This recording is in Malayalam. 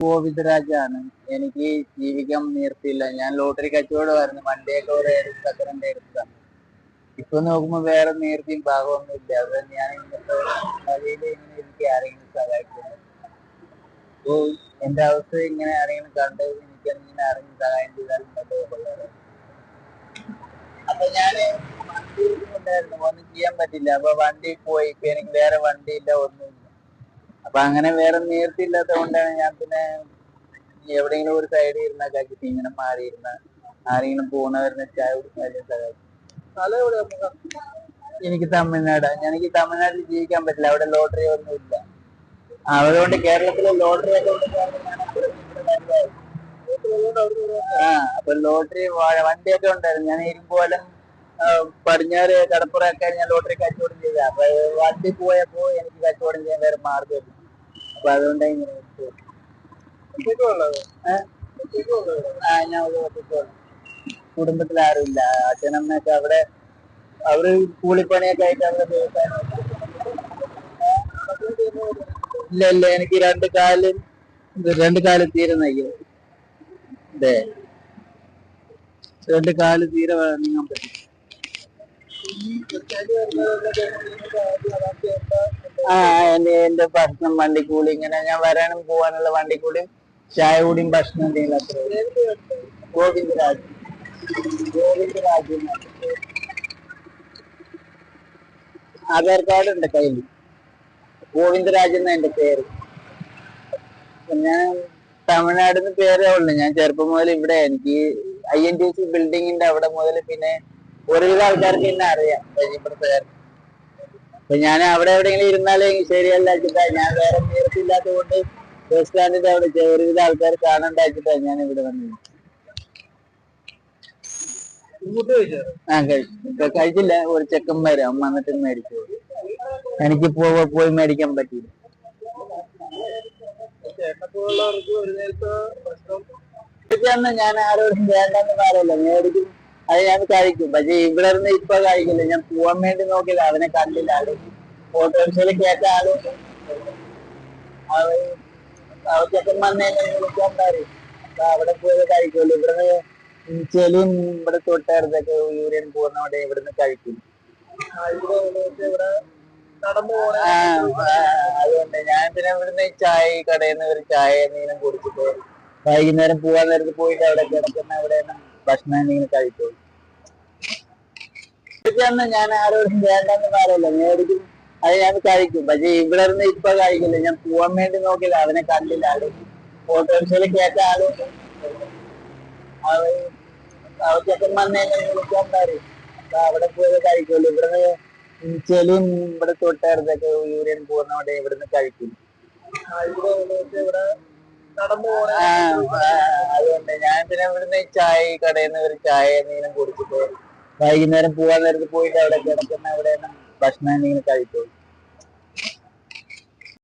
ഗോവിന്ദരാജാണ്. എനിക്ക് ജീവിക്കാൻ നീർത്തില്ല ഞാൻ ലോട്ടറി കച്ചവടമായിരുന്നു. വണ്ടിയൊക്കെ ഒരു സെക്കൻഡ് എടുത്ത ഇപ്പൊ നോക്കുമ്പോ വേറെ നേർത്തിയും ഭാഗമൊന്നും ഇല്ല അത് ഞാൻ ഇങ്ങനെ എനിക്ക് ആരെങ്കിലും സഹായിക്കുന്നത്. എന്റെ അവസ്ഥ ഇങ്ങനെ ആരെങ്കിലും കണ്ട് എനിക്ക് ഇങ്ങനെ ആരെങ്കിലും സഹായം ചെയ്താൽ അപ്പൊ ഞാൻ വണ്ടി ഉണ്ടായിരുന്നു ഒന്നും ചെയ്യാൻ പറ്റില്ല. അപ്പൊ വണ്ടി പോയി. ഇപ്പൊ എനിക്ക് വേറെ വണ്ടിയില്ല ഒന്നുമില്ല അപ്പൊ അങ്ങനെ വേറെ നേരത്തെ ഇല്ലാത്ത കൊണ്ടാണ് ഞാൻ പിന്നെ എവിടെയെങ്കിലും ഒരു സൈഡിൽ ഇരുന്ന കാക്കിട്ട് ഇങ്ങനെ മാറിയിരുന്ന. ആരെങ്കിലും പോകുന്നവരുന്ന ചായ സഹായിക്കും എനിക്ക് തമിഴ്നാട്. എനിക്ക് തമിഴ്നാട്ടിൽ ജീവിക്കാൻ പറ്റില്ല. അവിടെ ലോട്ടറി ഒന്നും ഇല്ല. അതുകൊണ്ട് കേരളത്തിലെ ലോട്ടറി ഒക്കെ. ആ അപ്പൊ ലോട്ടറി വണ്ടിയൊക്കെ ഉണ്ടായിരുന്നു. ഞാൻ ഇരുമ്പോലം പടിഞ്ഞാറ് കടപ്പുറമൊക്കെ ഞാൻ ലോട്ടറി കച്ചവടം ചെയ്ത അപ്പൊ വണ്ടി പോയപ്പോ എനിക്ക് കച്ചവടം ചെയ്യാൻ വേറെ മാർഗമില്ല അപ്പൊ അതുകൊണ്ട് ഇങ്ങനെ? ആ ഞാൻ. കുടുംബത്തിൽ ആരുമില്ല. അച്ഛനമ്മയൊക്കെ അവിടെ അവർ കൂലിപ്പണിയൊക്കെ ആയിട്ട് അവിടെ വ്യവസായം ഇല്ല ഇല്ല എനിക്ക് രണ്ട് കാലും രണ്ട് കാൽ തീരെ നയ്യോ. അതെ രണ്ട് കാൽ തീരെ നീങ്ങാൻ പറ്റും ആ എന്റെ എന്റെ ഭക്ഷണം വണ്ടിക്കൂലി ഇങ്ങനെ ഞാൻ വരാനും പോവാനുള്ള വണ്ടിക്കൂലിയും ചായ കൂടിയും ഭക്ഷണം എന്തെങ്കിലും രാജ്. ഗോവിന്ദരാജ് ഗോവിന്ദരാജ് ആധാർ കാർഡ് ഉണ്ട് കയ്യിൽ. ഗോവിന്ദരാജ് എന്ന എന്റെ പേര്. പിന്നെ തമിഴ്നാട് എന്ന് പേരേ ഉള്ളു. ഞാൻ ചെറുപ്പം മുതൽ ഇവിടെ എനിക്ക് ഐ എൻ ടി സി ബിൽഡിങ്ങിന്റെ അവിടെ മുതൽ പിന്നെ ഒരുവിധ ആൾക്കാർക്ക് എന്നെ അറിയാം. ഇവിടുത്തെ അപ്പൊ ഞാൻ അവിടെ എവിടെയെങ്കിലും ഇരുന്നാലേ ശരിയല്ല വെച്ചിട്ടാ ഞാൻ വേറെ നേരത്തില്ലാത്ത കൊണ്ട് ബസ് സ്റ്റാൻഡിന്റെ അവിടെ ഒരുവിധം ആൾക്കാർ കാണണ്ട വെച്ചിട്ടാ ഞാൻ ഇവിടെ വന്നത് ആ കഴിച്ചു. ഇപ്പൊ കഴിച്ചില്ല. ഒരു ചെക്കന്മാര് അമ്മ എന്നിട്ട് മേടിച്ചു. എനിക്ക് പോയി മേടിക്കാൻ മേടിക്കാന്ന് ഞാൻ ആരോടും വേണ്ടെന്ന് പറയല്ലോ. മേടിക്കും. അത് ഞാൻ കഴിക്കും പക്ഷെ ഇവിടെ നിന്ന് ഇപ്പൊ കഴിക്കില്ല ഞാൻ പോവാൻ വേണ്ടി നോക്കില്ല. അവനെ കണ്ടില്ല. ആൾ ഓട്ടോറിക്ഷയിൽ കേട്ട ആൾ. ചെക്കൻ വന്നേ വിളിക്കാൻ പറയും അപ്പൊ അവിടെ പോയത് കഴിക്കുള്ളൂ. ഇവിടുന്ന് ചെലിയും ഇവിടെ തൊട്ടടുത്തൊക്കെ യൂറിയൻ പോകുന്നവിടെ ഇവിടുന്ന് കഴിക്കും. അതുകൊണ്ട് ഞാൻ പിന്നെ ഇവിടുന്ന് ചായ കടയിൽ നിന്ന് ഒരു ചായ എന്തെങ്കിലും കുടിച്ചിട്ട് വൈകുന്നേരം പോവാൻ നേരത്ത് പോയിട്ട് അവിടെ കിടക്കുന്ന അവിടെ ഭക്ഷണം എന്തെങ്കിലും കഴിക്കും. മേടിക്കാന്ന് ഞാൻ ആരോടും വേണ്ടെന്ന് പറയില്ല മേടിക്കും അത് ഞാൻ കഴിക്കും. പക്ഷെ ഇവിടെ നിന്ന് ഇപ്പൊ കഴിക്കില്ല. ഞാൻ പോവാൻ വേണ്ടി നോക്കില്ല. അവനെ കണ്ടില്ല. ആൾ ഓട്ടോറിക്ഷയിൽ കേട്ട ആൾ അവ അവ ചെക്കൻ വിളിക്കാൻ പറയും. അപ്പൊ അവിടെ പോയി കഴിക്കുള്ളൂ. ഇവിടുന്ന് ചെലിയും ഇവിടെ തൊട്ടടുത്തൊക്കെ യൂറിയൻ പോകുന്നവിടെ ഇവിടുന്ന് കഴിക്കും. അതുകൊണ്ട് ഞാൻ പിന്നെ ഇവിടുന്ന് ചായ കടയിൽ നിന്ന് ഒരു ചായ എന്തെങ്കിലും കുടിച്ചിട്ട് വൈകുന്നേരം പോവാൻ നേരത്ത് പോയിട്ട് അവിടെ കിടക്കുന്ന അവിടെ ഭക്ഷണം എന്തെങ്കിലും കഴിക്കും